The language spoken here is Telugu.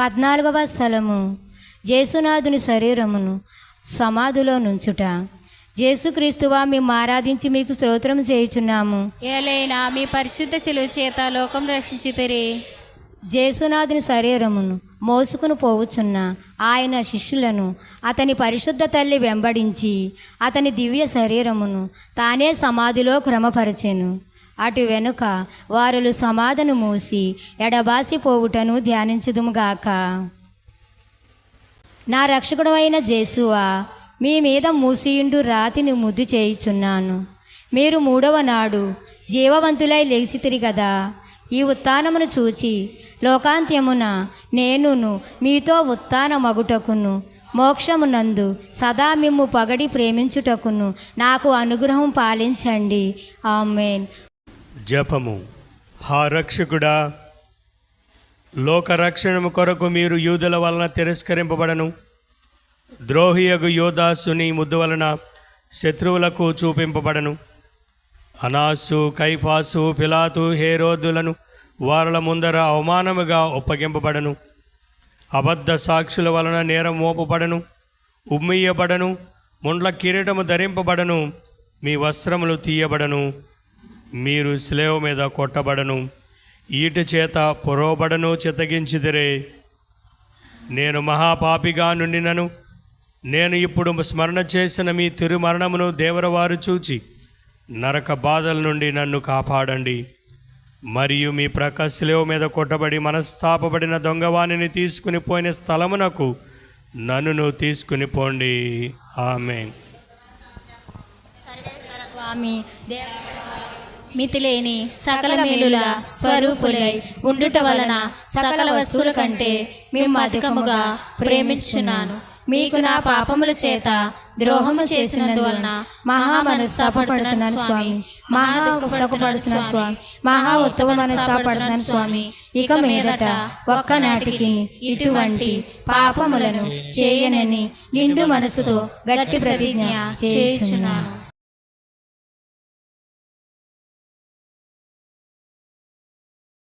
పద్నాలుగవ స్థలము. జేసునాథుని శరీరమును సమాధిలో నుంచుట. జేసుక్రీస్తువా మేము ఆరాధించి మీకు స్తోత్రం చేయుచున్నాము. ఏలైనా మీ పరిశుద్ధ శిలువ చేత లోకం రక్షించితిరి. జేసునాథుని శరీరమును మోసుకుని పోవుచున్న ఆయన శిష్యులను అతని పరిశుద్ధ తల్లి వెంబడించి అతని దివ్య శరీరమును తానే సమాధిలో క్రమపరచెను. అటు వెనుక వారులు సమాధను మూసి ఎడబాసిపోవుటను పోవుటను నా రక్షకుడు అయిన జేసువా మీ మీద మూసియుండు రాతిని ముద్దు చేయుచున్నాను. మీరు మూడవ నాడు జీవవంతులై లేచితిరి కదా ఈ ఉత్థానమును చూచి లోకాంత్యమున నేనును మీతో ఉత్థాన మగుటకును మోక్షమునందు సదా మిమ్ము పగడి ప్రేమించుటకును నాకు అనుగ్రహం పాలించండి. ఆమెన్. జపము. హా రక్షకుడా లోకరక్షణము కొరకు మీరు యూదుల వలన తిరస్కరింపబడను. ద్రోహియగు యోదాసుని ముద్దు వలన శత్రువులకు చూపింపబడను. అనాసు కైఫాసు పిలాతు హేరోదులను వారుల ముందర అవమానముగా ఒప్పగింపబడను. అబద్ధ సాక్షుల వలన నేరం మోపబడను ఉమ్మియబడను ముండ్ల కిరీటము ధరింపబడను మీ వస్త్రములు తీయబడను. మీరు స్లేవ్ మీద కొట్టబడను. ఈట చేత పొరవబడను చితగించిదిరే నేను మహాపాపిగా నుండినను. నేను ఇప్పుడు స్మరణ చేసిన మీ తిరుమరణమును దేవరవారు చూచి నరక బాధల నుండి నన్ను కాపాడండి. మరియు మీ ప్రక్క మీద కొట్టబడి మనస్తాపబడిన దొంగవాణిని తీసుకుని పోయిన స్థలమునకు నన్ను తీసుకుని పోండి. ఆమె స్వామి దేవ మితిలేని సకల మేలుల స్వరూపులై ఉండుట వలన సకల వస్తువుల కంటే మేము అధికముగా ప్రేమించున్నాను మీకు నా పాపముల చేత ద్రోహము చేసినందువలన మహా మనస్తాపడుతున్నాను స్వామి. మహా స్వామి. మహా ఉత్తమ మనస్తాపడుతున్నాను స్వామి. ఇక మీదట ఒక్కనాటికి ఇటువంటి పాపములను చేయనని నిండు మనసుతో గట్టి ప్రతిజ్ఞ చేయుచున్నాను.